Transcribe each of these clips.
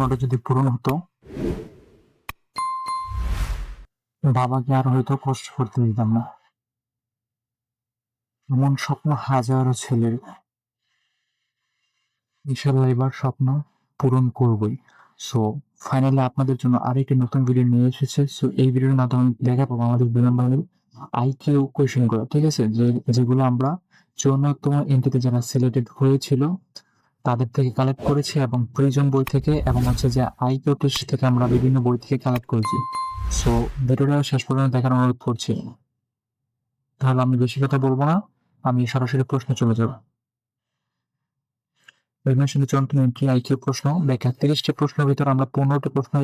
স্বপ্নটা যদি পূরণ হতো, বাবাকে আর হয়তো কষ্ট করতে দিতাম না। এমন স্বপ্ন হাজারো ছেলের। ইনশাল্লাহ এবার স্বপ্ন পূরণ করবই। সো ফাইনালি আপনাদের জন্য আরেকটি নতুন ভিডিও নিয়ে এসেছে। সো এই ভিডিওর মাধ্যমে আমি পাবো আমাদের বিমান বাহিনীর আইকিউ কোয়েশনগুলো, ঠিক আছে? যেগুলো আমরা চৌন্নতম এন্ট্রিতে যারা সিলেক্টেড হয়েছিল তাদের থেকে কালেক্ট করেছি এবং প্রয়োজন বই থেকে এবং হচ্ছে যে আইকিউ টেস্ট থেকে আমরা বিভিন্ন বই থেকে কালেক্ট করেছি। সো ভিডিওটা শেষ পর্যন্ত দেখার অনুরোধ করছি। তাহলে আমি বেশি কথা বলব না। আমি সরাসরি প্রশ্ন চলে যাব। নির্বাচনী চন্দ্র এন্ট্রি আইকিউ প্রশ্ন। ব্যাখ্যা তিরিশটি প্রশ্নের ভিতর আমরা পনেরোটি প্রশ্ন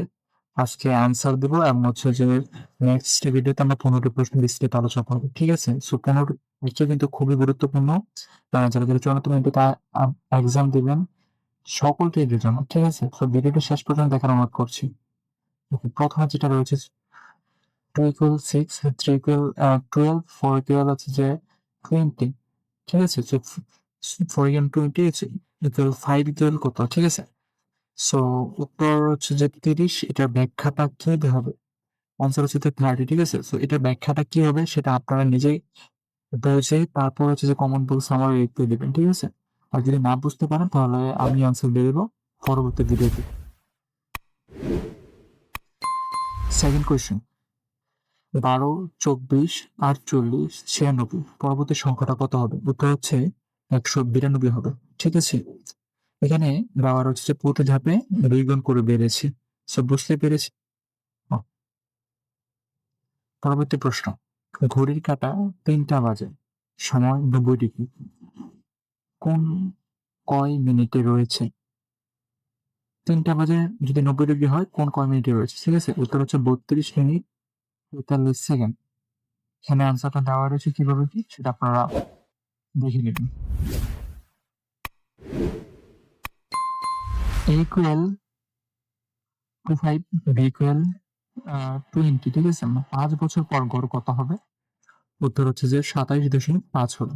আজকে আনসার দেব এবং হচ্ছে যে নেক্সট ভিডিওতে আমরা পনেরোটি প্রশ্ন বিস্তৃত আলোচনা করব, ঠিক আছে? সো পনেরো আইকিউ কিন্তু খুবই গুরুত্বপূর্ণ। যারা যারা চূড়ান্ত এক্সাম দিবেন। সকল ট্রেডের জন্য ঠিক আছে? তো ভিডিওটা শেষ পর্যন্ত দেখার অনুরোধ করছি। প্রথমে যেটা রয়েছে two equal six three equal twelve four equal আছে যে টোয়েন্টি ঠিক আছে? Four equal twenty equal five equal কত, ঠিক আছে? সো উত্তর হচ্ছে যে তিরিশ, এটার ব্যাখ্যাটা কি হবে? আনসার হচ্ছে থার্টি ঠিক আছে? সো এটার ব্যাখ্যাটা কি হবে? সেটা আপনারা নিজেই বুঝে তারপর হচ্ছে যে কমন বক্স আমার লিখতে দিবেন, ঠিক আছে? আর যদি না বুঝতে পারেন, তাহলে আমি আনসার দিয়ে দেবো পরবর্তী ভিডিওতে। সেকেন্ড কোয়েশ্চেন বারো, চব্বিশ আটচল্লিশ ছিয়ানব্বই, পরবর্তী সংখ্যাটা কত হবে? উত্তর হচ্ছে একশো বিরানব্বই হবে, ঠিক আছে? এখানে বাবার হচ্ছে যে প্রতি ধাপে দুই গুণ করে বেড়েছে। সব বুঝতে পেরেছি? পরবর্তী প্রশ্ন। ঘড়ির কাঁটা তিনটা বাজে। সময় নব্বই ডিগ্রি কোন কয় মিনিটে রয়েছে? তিনটা বাজে যদি নব্বই ডিগ্রি হয়, কোন কয় মিনিটে রয়েছে? ঠিক আছে? উত্তর হচ্ছে বত্রিশ মিনিট পঁয়তাল্লিশ সেকেন্ড। এখানে আনসারটা দেওয়া রয়েছে কীভাবে কি? সেটা আপনারা দেখে নেবেন। Equal to five equal twenty ঠিক আছে? মানে পাঁচ বছর পর গড় কত হবে? উত্তর হচ্ছে যে সাতাইশ দশমিক পাঁচ হলো।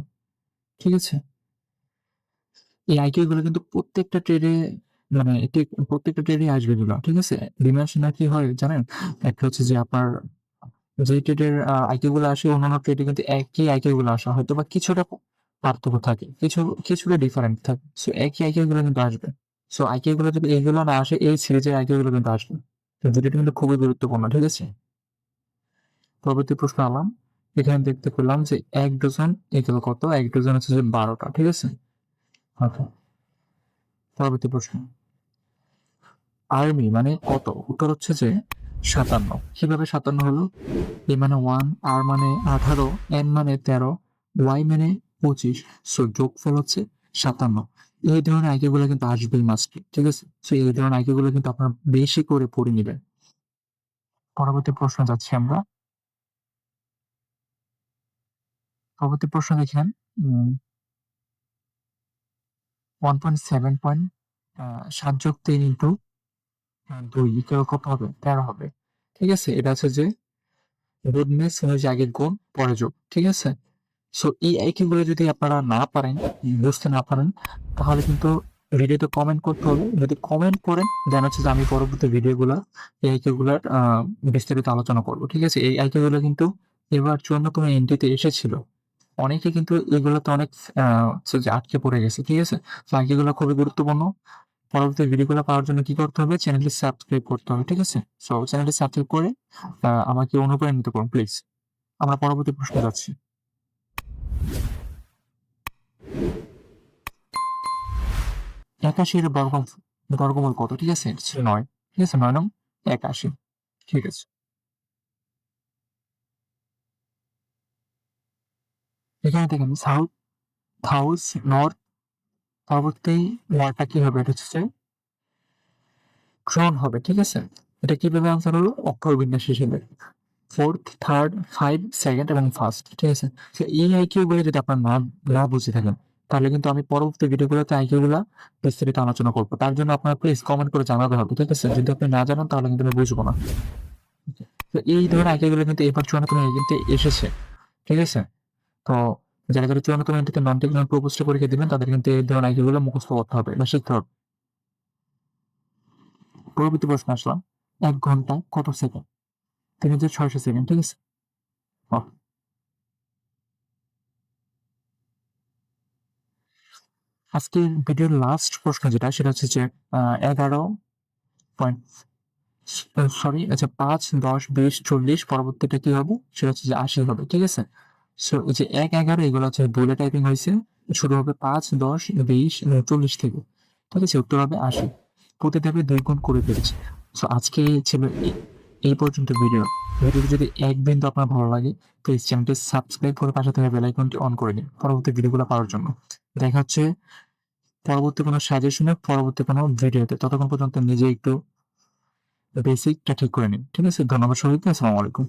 ঠিক আছে? এই আইকিউ গুলো কিন্তু প্রত্যেকটা ট্রেডে মানে প্রত্যেকটা ট্রেডে আসবে এগুলো, ঠিক আছে? ডিমেনশন কি হয়, জানেন? একটা হচ্ছে যে আপনার যে ট্রেডের আইকিউ গুলো আসে, অন্যান্য ট্রেডে কিন্তু একই আইকিউ গুলো আসা। হয়তো বা কিছুটা পার্থক্য থাকে, কিছু, কিছুটা ডিফারেন্ট থাকে। সো একই আইকিউ গুলো কিন্তু আসবে। সো আইকিউ গুলো যদি এইগুলো না আসে, এই সিরিজের আইকিউ গুলো কিন্তু আসবে। তো ভিডিওটা কিন্তু খুবই গুরুত্বপূর্ণ, ঠিক আছে? পরবর্তী প্রশ্ন আলাম। এখানে দেখতে পেলাম যে এক ডজন এগুলো কত? এক ডজন হচ্ছে যে বারোটা, ঠিক আছে? আচ্ছা। পরবর্তী প্রশ্ন। আর্মি মানে কত? উত্তর হচ্ছে যে সাতান্ন। কীভাবে সাতান্ন হলো? এ মানে ওয়ান আর মানে আঠারো এন মানে তেরো ওয়াই মানে পঁচিশ। সো যোগফল হচ্ছে সাতান্ন। এই ধরনের আইকিউগুলো কিন্তু আসবেই মাস্ট ঠিক আছে? সো এই ধরনের আইকিউগুলো কিন্তু আপনারা বেশি করে পড়ে নেবেন। পরবর্তী প্রশ্ন যাচ্ছি আমরা। পরবর্তী প্রশ্ন দেখেন। ওয়ান পয়েন্ট সেভেন পয়েন্ট সাত যোগ তিন ইন্টু দুই কত হবে? তেরো হবে। ঠিক আছে? এটা হচ্ছে যে গুডনেস হচ্ছে আগে গুণ পরে যোগ। ঠিক আছে? সো এই আইকিউ গুলো যদি আপনারা না পারেন বুঝতে না পারেন তাহলে কিন্তু ভিডিওতে কমেন্ট করতে হবে। যদি কমেন্ট করেন দেন হচ্ছে যে আমি পরবর্তী ভিডিওগুলো এই আইকিউ গুলার আহ, বিস্তারিত আলোচনা করব ঠিক আছে? এই আইকিউ গুলো কিন্তু এবার চুয়ান্নতম এন্ট্রিতে এসেছিল। অনেকে কিন্তু এগুলোতে অনেক আটকে পড়ে গেছে ঠিক আছে? তো আইকিউ গুলো খুবই গুরুত্বপূর্ণ। পরবর্তী ভিডিওগুলো পাওয়ার জন্য কি করতে হবে? চ্যানেলটি সাবস্ক্রাইব করতে হবে ঠিক আছে? সো চ্যানেলটি সাবস্ক্রাইব করে আমাকে অনুপ্রাণিত করুন প্লিজ আমরা পরবর্তী প্রশ্ন যাচ্ছি। একাশির বর্গ বর্গমূল কত? ঠিক আছে? নয়। ঠিক আছে নয় নং? একাশি। ঠিক আছে। এখানে দেখেন সাউথ সাউথ নর্থ পরবর্তী ওয়ার্ডটা কি হবে এটা হচ্ছে ক্রন হবে ঠিক আছে? এটা কীভাবে আনসার হলো? অক্ষর বিন্যাস হিসেবে। ফোর্থ থার্ড ফাইভ সেকেন্ড এবং ফার্স্ট ঠিক আছে? এই আইকিউ গুলো যদি আপনার না না বুঝে থাকেন তাহলে কিন্তু আমি পরবর্তী ভিডিওগুলোতে আইকিউ গুলা বিস্তারিত আলোচনা করব। তার জন্য আপনার প্লিজ কমেন্ট করে জানাতে হবে, ঠিক আছে? যদি আপনি না জানান, তাহলে কিন্তু আমি বুঝব না। তো এই ধরনের আইকিউ গুলো কিন্তু এবার চুয়ান্নতম কিন্তু এসেছে, ঠিক আছে? তো যারা যারা চুয়ান্নতম এন্ট্রিতে নন টেকনিক্যাল প্রপোজটা পরীক্ষা দিবেন, তাদের কিন্তু এই ধরনের আইকিউ গুলো মুখস্থ করতে হবে বা শিখতে হবে। পরবর্তী প্রশ্ন আসলাম, এক ঘণ্টা কত সেকেন্ড তিন হাজার ছয়শো সেকেন্ড ঠিক আছে? আজকের ভিডিওর লাস্ট প্রশ্ন যেটা, সেটা হচ্ছে যে এগারো পয়েন্ট সরি আচ্ছা পাঁচ, দশ, বিশ, চল্লিশ, পরবর্তীটা কি হবে? সেটা হচ্ছে যে আশি হবে, ঠিক আছে? সো এই যে এক, এগারো, এগুলো হচ্ছে দুইটা টাইপিং হয়েছে। শুরু হবে পাঁচ, দশ, বিশ চল্লিশ থেকে। ঠিক আছে, উত্তর হবে আশি। প্রতি দুই গুণ করে ফেলেছি। সো আজকে ছিল এই- এই পর্যন্ত ভিডিও ভিডিওটি যদি এক বিন্দু আপনার ভালো লাগে প্লিজ চ্যানেলটি সাবস্ক্রাইব করে পাশে থাকা বেল আইকনটি অন করে দিন পরবর্তী ভিডিওগুলো পাওয়ার জন্য। দেখা হচ্ছে পরবর্তী কোনো সাজেশনে পরবর্তী কোনো ভিডিওতে ততক্ষণ পর্যন্ত নিজে একটু বেসিকটা ঠিক করে নিন। ঠিক আছে? ধন্যবাদ সবাইকে। আসসালামু আলাইকুম।